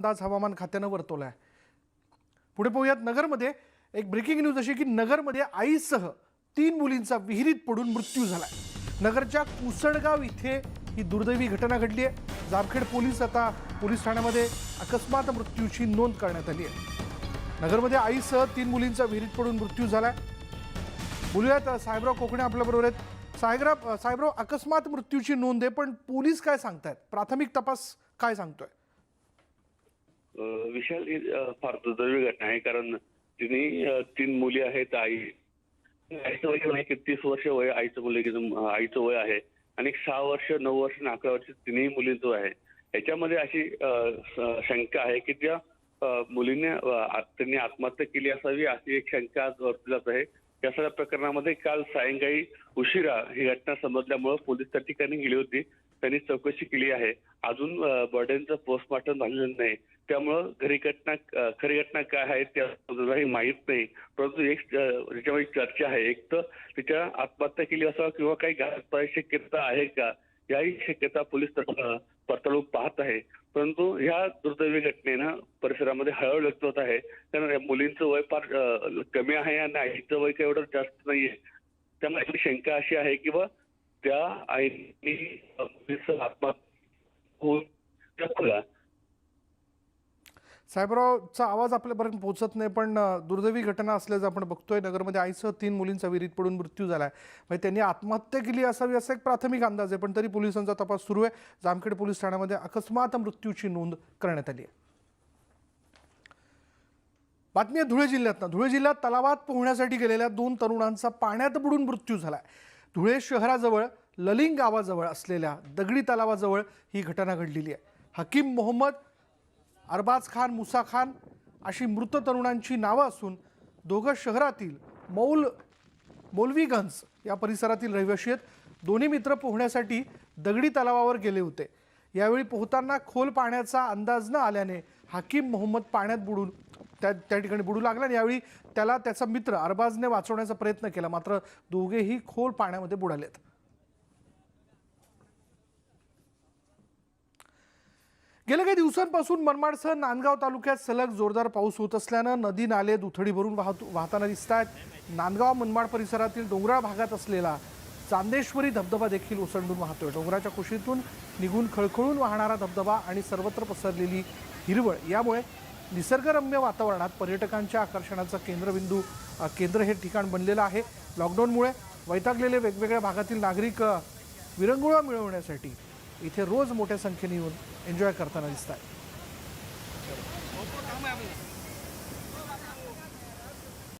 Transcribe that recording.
अंदाज हवामान खात्यानं वर्तवला आहे पुढे पाहूयात नगरमध्ये एक ब्रेकिंग न्यूज अशी की नगरमध्ये आईसह तीन मुलींचा विहिरीत पडून मृत्यू झालाय. नगरच्या कुसणगाव इथे ही दुर्दैवी घटना घडली आहे. जामखेड पोलीस आता पोलीस ठाण्यामध्ये अकस्मात मृत्यूची नोंद करण्यात आली आहे. नगरमध्ये आईसह तीन मुलींचा विहिरीत पडून मृत्यू झालाय. बोलूयात साहेबराव कोकणे आपल्याबरोबर आहेत. साहेबराव साहेबराव अकस्मात मृत्यूची नोंद आहे पण पोलीस काय सांगतायत? प्राथमिक तपास काय सांगतोय? विशाल ही फार दुर्दैवी घटना आहे. कारण तिने तीन मुली आहेत आई. आईचं वय म्हणजे नाही तीस वर्ष वय आईचं मुलगीचं आईचं वय आहे. आणि सहा वर्ष नऊ वर्ष आणि अकरा वर्ष तिन्ही मुलींचं आहे. याच्यामध्ये अशी शंका आहे की त्या मुलीने त्यांनी आत्महत्या केली असावी अशी एक शंका आज वर्तली जात आहे. या सगळ्या प्रकरणामध्ये काल सायंकाळी उशिरा ही घटना समजल्यामुळे पोलीस त्या ठिकाणी गेली होती. त्यांनी चौकशी केली आहे. अजून बॉडीचं पोस्टमॉर्टम झालेलं नाही. त्यामुळं घरी घटना खरी घटना काय आहे त्या माहीत नाही. परंतु एक त्याच्यामध्ये चर्चा आहे. एक तर तिच्या आत्महत्या केली असावं किंवा काही शक्यता आहे का? याही शक्यता पोलीस पडताळून पाहत आहे. परंतु ह्या दुर्दैवी घटनेनं परिसरामध्ये हळहळ व्यक्त होत आहे. कारण मुलींचं वय फार कमी आहे आणि आईचं वय काही एवढं जास्त नाहीये. त्यामुळे शंका अशी आहे की बा त्या आईने आत्महत्या साहेबरावचा आवाज आपल्यापर्यंत पोहोचत नाही पण दुर्दैवी घटना असल्याचं आपण बघतोय. नगरमध्ये आईसह तीन मुलींचा विहिरीत पडून मृत्यू झालाय. म्हणजे त्यांनी आत्महत्या केली असावी असा एक प्राथमिक अंदाज आहे पण तरी पोलिसांचा तपास सुरू आहे. जामखेड पोलीस ठाण्यामध्ये अकस्मात मृत्यूची नोंद करण्यात आली आहे. बातमी आहे धुळे जिल्ह्यातनं. धुळे जिल्ह्यात तलावात पोहण्यासाठी गेलेल्या दोन तरुणांचा पाण्यात बुडून मृत्यू झालाय. धुळे शहराजवळ ललिंग गावाजवळ असलेल्या दगडी तलावाजवळ ही घटना घडलेली आहे. हकीम मोहम्मद अरबाज खान मुसा खान अशी मृत तरुणांची नावं असून दोघं शहरातील मौल मौलवीगंज या परिसरातील रहिवाशी आहेत. दोन्ही मित्र पोहण्यासाठी दगडी तलावावर गेले होते. यावेळी पोहताना खोल पाण्याचा अंदाज न आल्याने हकीम मोहम्मद पाण्यात बुडून त्या त्या ठिकाणी बुडू लागला आणि यावेळी त्याला त्याचा मित्र अरबाजने वाचवण्याचा प्रयत्न केला. मात्र दोघेही खोल पाण्यामध्ये बुडालेत. गेल्या काही दिवसांपासून मनमाडसह नांदगाव तालुक्यात सलग जोरदार पाऊस होत असल्यानं नदी नाले दुथडी भरून वाहतू वाहताना दिसत आहेत नांदगाव मनमाड परिसरातील डोंगराळ भागात असलेला चांदेश्वरी धबधबा देखील ओसंडून वाहतोय. डोंगराच्या कुशीतून निघून खळखळून वाहणारा धबधबा आणि सर्वत्र पसरलेली हिरवळ. यामुळे निसर्गरम्य वातावरणात पर्यटकांच्या आकर्षणाचं केंद्रबिंदू केंद्र हे ठिकाण बनलेलं आहे. लॉकडाऊनमुळे वैतागलेले वेगवेगळ्या भागातील नागरिक विरंगुळा मिळवण्यासाठी इथे रोज मोठ्या संख्येने येऊन एन्जॉय करताना दिसत आहेत